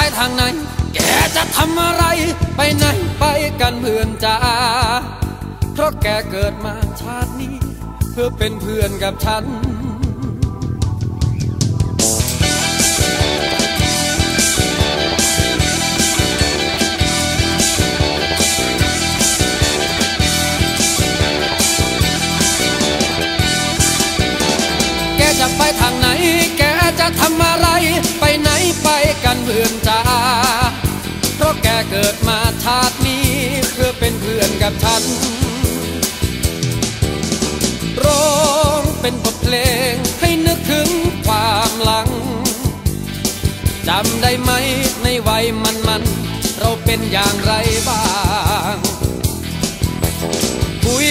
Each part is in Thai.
ไปทางไหน แกจะทำอะไร ไปไหนไปกันเพื่อนจ้า เพราะแกเกิดมาชาตินี้ เพื่อเป็นเพื่อนกับฉัน ฉัน ร้องเป็นบทเพลงให้นึกถึงความหลัง จำได้ไหมในวัยมันมันเราเป็นอย่างไรบ้าง คุย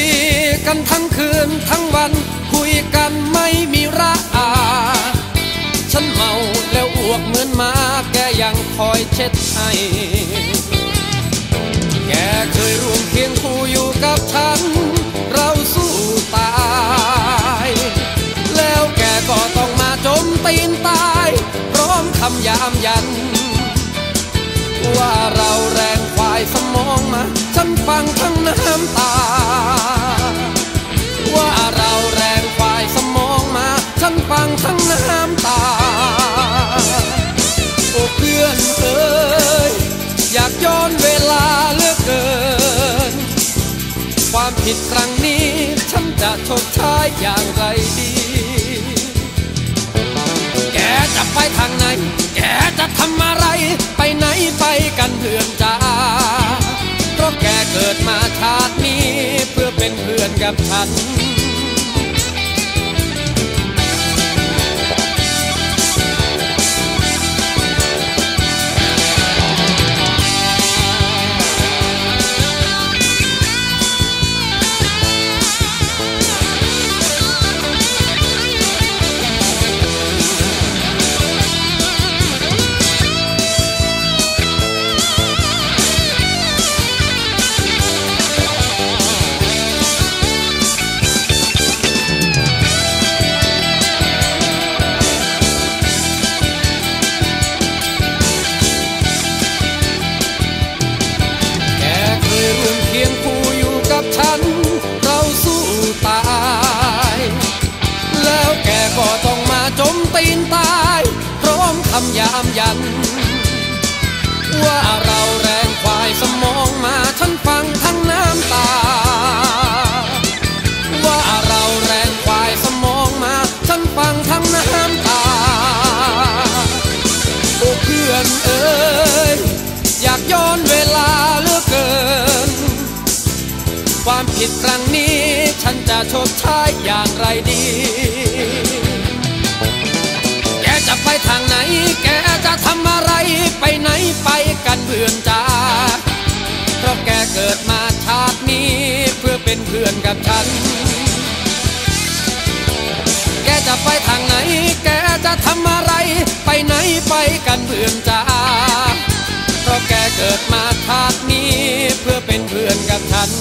กันทั้งคืนทั้งวันคุยกันไม่มีระอาฉันเมาแล้วอ้วกเหมือนหมาแกยังคอยเช็ดให้ แกเคยร่วมเคียง ว่าเราแรงควายสมองมา ฉันฟังทั้งน้ำตา ว่าเราแรงควายสมองมา ฉันฟังทั้งน้ำตา โอ้เพื่อนเอ้ยอยากย้อนเวลาเหลือเกิน ความผิดครั้งนี้ ฉันจะชดใช้อย่างไรดี แกจะไปทางไหน แกจะทำไร ไปไหนไปกันเพื่อนจ้าเพราะแกเกิดมาชาตินี้เพื่อเป็นเพื่อนกับฉันามยัน ว่าเราแรงควายสมองมาฉันฟังทั้งน้ำตา ว่าเราแรงควายสมองมาฉันฟังทั้งน้ำตา โอ้เพื่อนเอ้ยอยากย้อนเวลาเหลือเกิน ความผิดครั้งนี้ฉันจะชดใช้อย่างไรดี ไปกันเพื่อนจ้าเพราะแกเกิดมาชาตินี้เพื่อเป็นเพื่อนกับฉัน แกจะไปทางไหน แกจะทำอะไร ไปไหนไปกันเพื่อนจ้าเพราะแกเกิดมาชาตินี้เพื่อเป็นเพื่อนกับฉัน